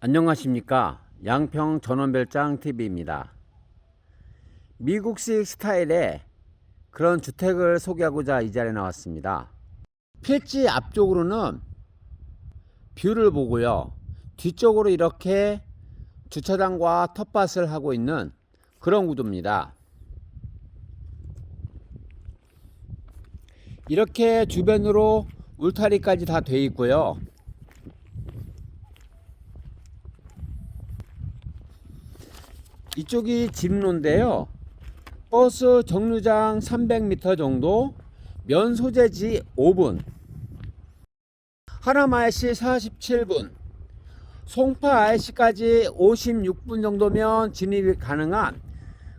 안녕하십니까 양평 전원별장 TV입니다. 미국식 스타일의 그런 주택을 소개하고자 이 자리에 나왔습니다. 필지 앞쪽으로는 뷰를 보고요. 뒤쪽으로 이렇게 주차장과 텃밭을 하고 있는 그런 구도입니다. 이렇게 주변으로 울타리까지 다 돼 있고요. 이쪽이 진로인데요. 버스 정류장 300m 정도, 면 소재지 5분, 하나마을시 47분, 송파 IC까지 56분 정도면 진입이 가능한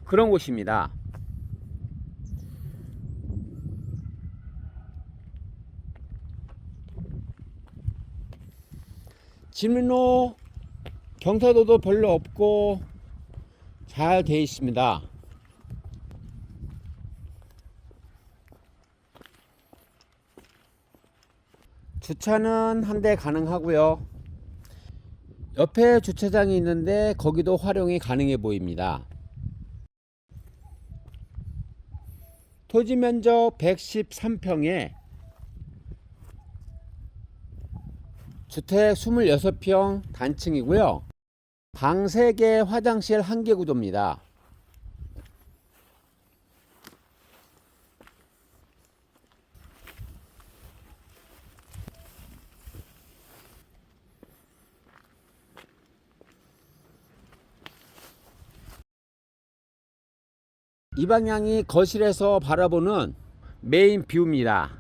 그런 곳입니다. 진로 경사도도 별로 없고 잘 되어 있습니다. 주차는 한 대 가능하고요. 옆에 주차장이 있는데 거기도 활용이 가능해 보입니다. 토지 면적 113평에 주택 26평 단층이고요. 방 3개, 화장실 1개 구조입니다. 이 방향이 거실에서 바라보는 메인 뷰입니다.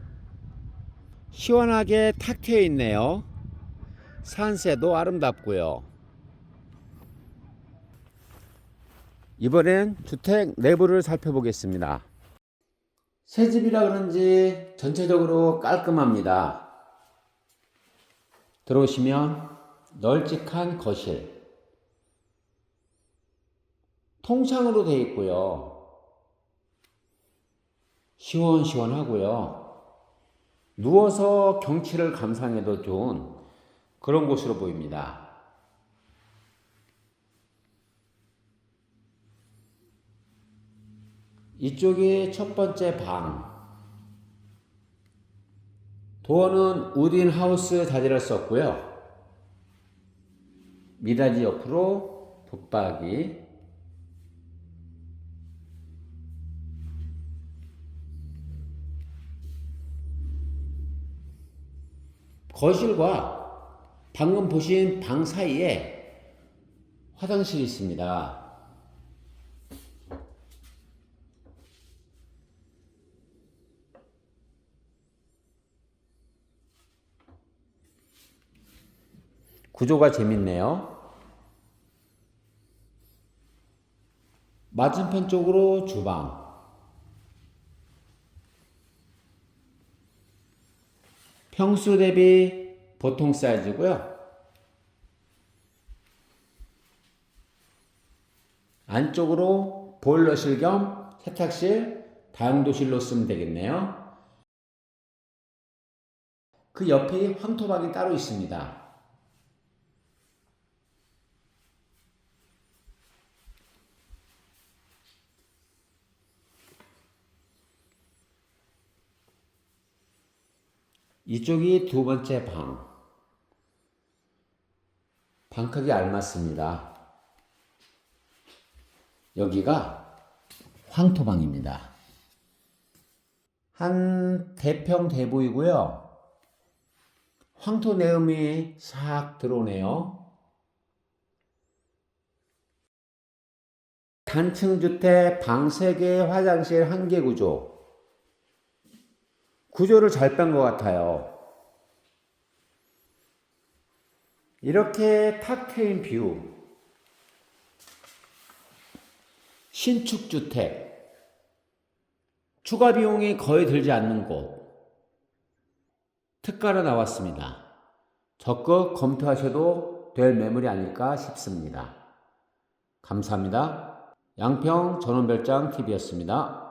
시원하게 탁 트여 있네요. 산세도 아름답고요. 이번엔 주택 내부를 살펴보겠습니다. 새 집이라 그런지 전체적으로 깔끔합니다. 들어오시면 널찍한 거실. 통창으로 되어 있고요. 시원시원하고요. 누워서 경치를 감상해도 좋은 그런 곳으로 보입니다. 이쪽이 첫 번째 방. 도어는 우딘 하우스 자재를 썼고요. 미닫이 옆으로 붙박이. 거실과 방금 보신 방 사이에 화장실이 있습니다. 구조가 재밌네요. 맞은편 쪽으로 주방. 평수 대비 보통 사이즈고요. 안쪽으로 보일러실 겸 세탁실, 다용도실로 쓰면 되겠네요. 그 옆에 황토방이 따로 있습니다. 이쪽이 두 번째 방. 방 크기 알맞습니다. 여기가 황토방입니다. 한 대평 대보이고요. 황토 내음이 싹 들어오네요. 단층 주택 방 3개, 화장실 1개 구조. 구조를 잘 뺀 것 같아요. 이렇게 탁 트인 뷰. 신축 주택. 추가 비용이 거의 들지 않는 곳. 특가로 나왔습니다. 적극 검토하셔도 될 매물이 아닐까 싶습니다. 감사합니다. 양평 전원별장 TV였습니다.